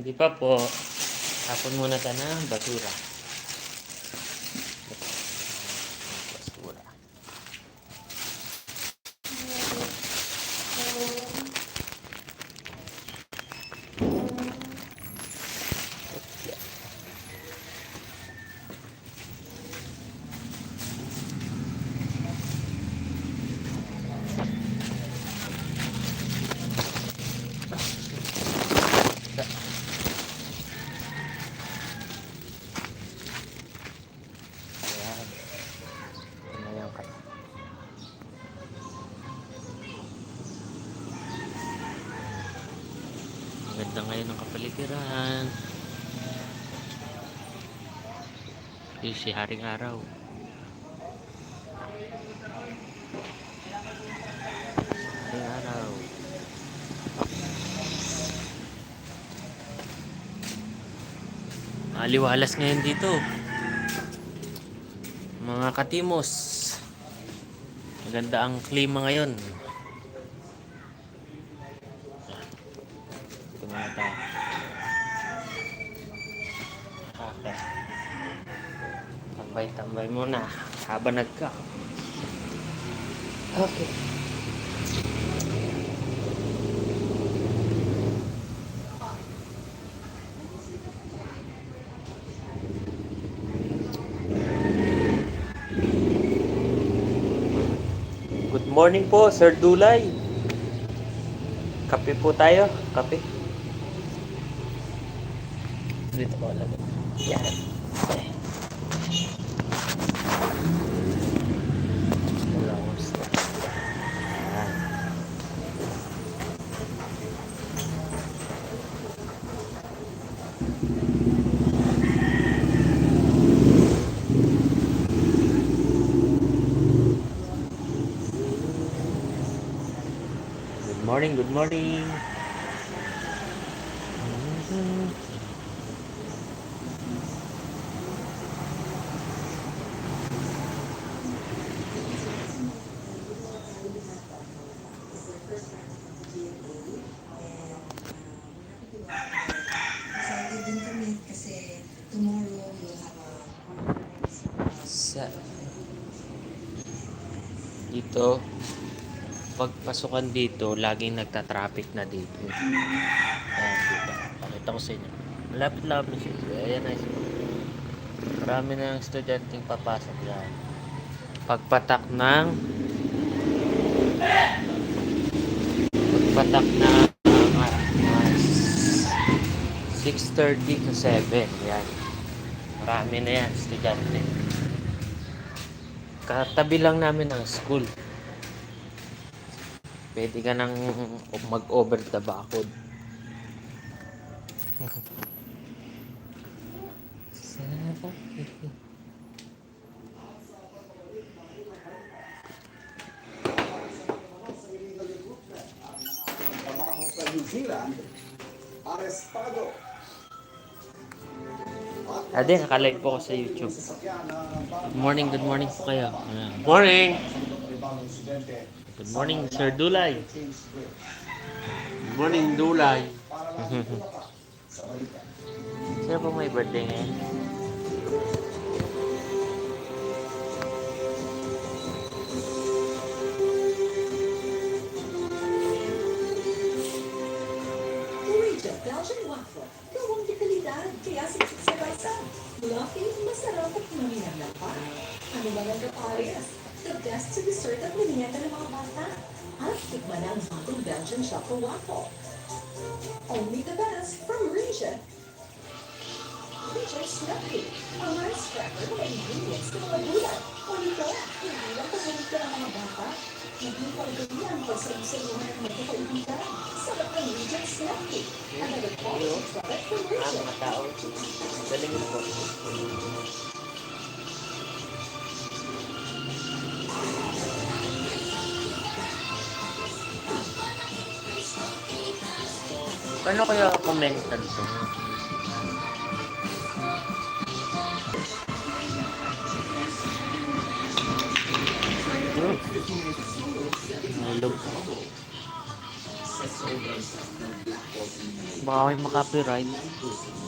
Hindi pa po. Tapon muna ka ng. Basura. Ayan. Ano yung kat- Ang ganda ngayon ng kapaligiran. Yung si Haring Araw. Haring Araw. Maliwalas ngayon dito. Mga katimos. Maganda ang klima ngayon. Ito. Okay. Tambay-tambay muna habang nagka. Okay. Good morning po, Sir Dulay. Kape po tayo. Kape. Dito. Yan. Flowers. Yan. Good morning, good morning. Dito pagpasukan dito laging nagta-traffic na dito. Ayan dito pakita ko sa inyo. Malapit-lapit siya ayan na marami na yung estudyanteng papasok yan pagpatak ng pagpatak ng uh, 6.30 to 7 yan marami na yan estudyante katabi lang namin ang school. Pwede ka nang mag-over the bakod. trabaho sa New arestado. Ade, nakalive po ako sa YouTube. Good morning, good morning po kayo. Ayan. Morning! Good morning, Sir Dulay. Good morning, Dulay. Sino po may birthday ngayon? Maminang pa. Ano ba ang kapares? The best sa dessert at merienda ng mga bata. At tikman ang bagong Belgian chocolate waffle. Only the best from Region. Region Snuffy. Ang rice cracker na ingredients ng mga gulay. O nito, hindi lang pasalit ka ng mga bata. Hindi pa rin ang pagsayusaluhan ng magkakaibigan. Sarap ng Region Snuffy. Another quality product from Ah, Region. mga tao. Galing po. Paano kaya kumentan to? Hmm. Nalog. Baka may makapiright.